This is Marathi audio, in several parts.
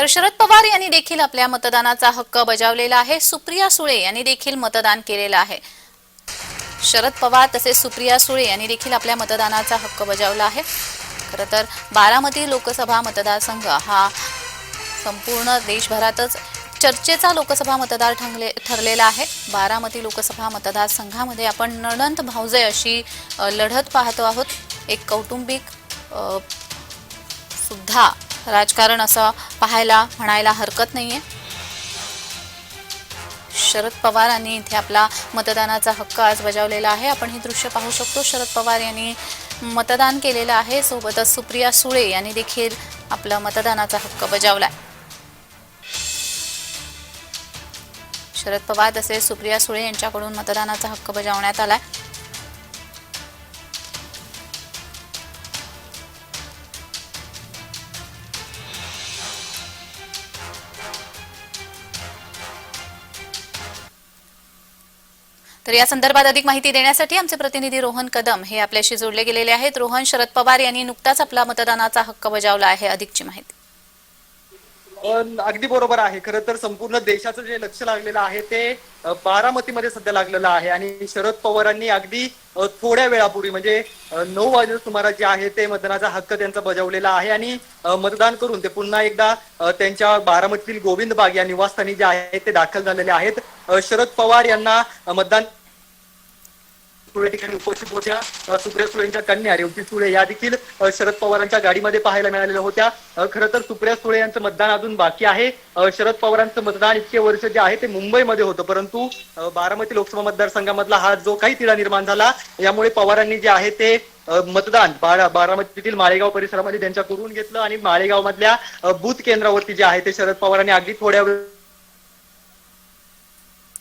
तर शरद पवार यांनी देखील आपल्या मतदानाचा हक्क बजावलेला आहे. सुप्रिया सुळे यांनी देखील मतदान केलेलं आहे. शरद पवार तसेच सुप्रिया सुळे यांनी देखील आपल्या मतदानाचा हक्क बजावला आहे. खरं तर बारामती लोकसभा मतदारसंघ हा संपूर्ण देशभरातच चर्चेचा लोकसभा मतदार ठरले ठरलेला आहे. बारामती लोकसभा मतदारसंघामध्ये आपण नणंद भाऊजे अशी लढत पाहतो आहोत. एक कौटुंबिक सुद्धा राजकारण असं पाहायला म्हणायला हरकत नाही आहे शरद पवारांनी इथे आपला मतदानाचा हक्क आज बजावलेला आहे. आपण हे दृश्य पाहू शकतो. शरद पवार यांनी मतदान केलेलं आहे. सोबतच सुप्रिया सुळे यांनी देखील आपला मतदानाचा हक्क बजावलाय. शरद पवार तसेच सुप्रिया सुळे यांच्याकडून मतदानाचा हक्क बजावण्यात आला आहे तर या संदर्भात अधिक माहिती देण्यासाठी आमचे प्रतिनिधी रोहन कदम हे आपल्याशी जोडले गेलेले आहेत. रोहन शरद पवार यांनी नुकताच आपला मतदानाचा हक्क बजावला आहे अधिकची माहिती. अगदी बरोबर आहे. खरं तर संपूर्ण देशाचं जे लक्ष लागलेलं आहे ते बारामतीमध्ये सध्या लागलेलं आहे. आणि शरद पवारांनी अगदी थोड्या वेळापूर्वी म्हणजे नऊ वाजे सुमारास जे आहे ते मतदानाचा हक्क त्यांचा बजावलेला आहे. आणि मतदान करून ते पुन्हा एकदा त्यांच्या बारामतीतील गोविंद बाग या निवासस्थानी जे आहे ते दाखल झालेले आहेत. शरद पवार यांना मतदान सुळे ठिकाणी उपस्थित होत्या. सुप्रिया सुळेंच्या कन्या रेवती सुळे या देखील शरद पवारांच्या गाडीमध्ये पाहायला मिळालेल्या होत्या. खर खरं तर सुप्रिया सुळे यांचं मतदान अजून बाकी आहे. शरद पवारांचं मतदान इतके वर्ष जे आहे ते मुंबईमध्ये होतं. परंतु बारामती लोकसभा मतदारसंघामधला हा जो काही तिढा निर्माण झाला यामुळे पवारांनी जे आहे ते मतदान बारा बारामतीतील माळेगाव परिसरामध्ये त्यांच्या करून घेतलं आणि माळेगाव मधल्या बूथ केंद्रावरती जे आहे ते शरद पवारांनी अगदी थोड्या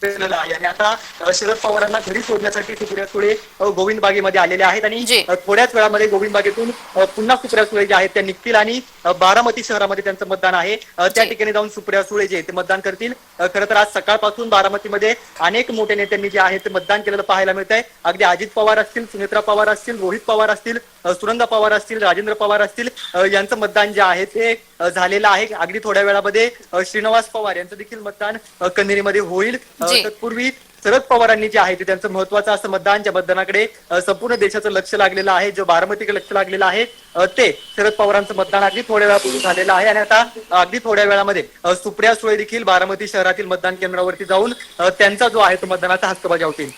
आहे. आणि आता शरद पवारांना घरी सोडण्यासाठी सुप्रिया गोविंद बागेमध्ये आलेले आहेत. आणि थोड्याच वेळामध्ये गोविंद बागेतून पुन्हा सुप्रिया सुळे जे आहेत त्या निघतील. आणि बारामती शहरामध्ये त्यांचं मतदान आहे. त्या. ठिकाणी जाऊन सुप्रिया सुळे जे ते मतदान करतील. खरं तर आज सकाळपासून बारामतीमध्ये अनेक मोठ्या नेत्यांनी जे आहे ते मतदान केलेलं पाहायला मिळत आहे अगदी अजित पवार असतील सुनेत्रा पवार असतील रोहित पवार असतील अ, सुनंदा पवार असतील राजेंद्र पवार असतील यांचं मतदान जे आहे ते झालेलं आहे. अगदी थोड्या वेळामध्ये श्रीनिवास पवार यांचं देखील मतदान कन्हेरीमध्ये होईल. तत्पूर्वी शरद पवारांनी जे आहे ते त्यांचं महत्वाचं असं मतदान ज्या मतदानाकडे संपूर्ण देशाचं लक्ष लागलेलं आहे जो बारामतीकडे लक्ष लागलेलं आहे ते शरद पवारांचं मतदान अगदी थोड्या वेळापूर्वी झालेलं आहे. आणि आता अगदी थोड्या वेळामध्ये सुप्रिया सुळे देखील बारामती शहरातील मतदान केंद्रावरती जाऊन त्यांचा जो आहे तो मतदानाचा हक्क बजावतील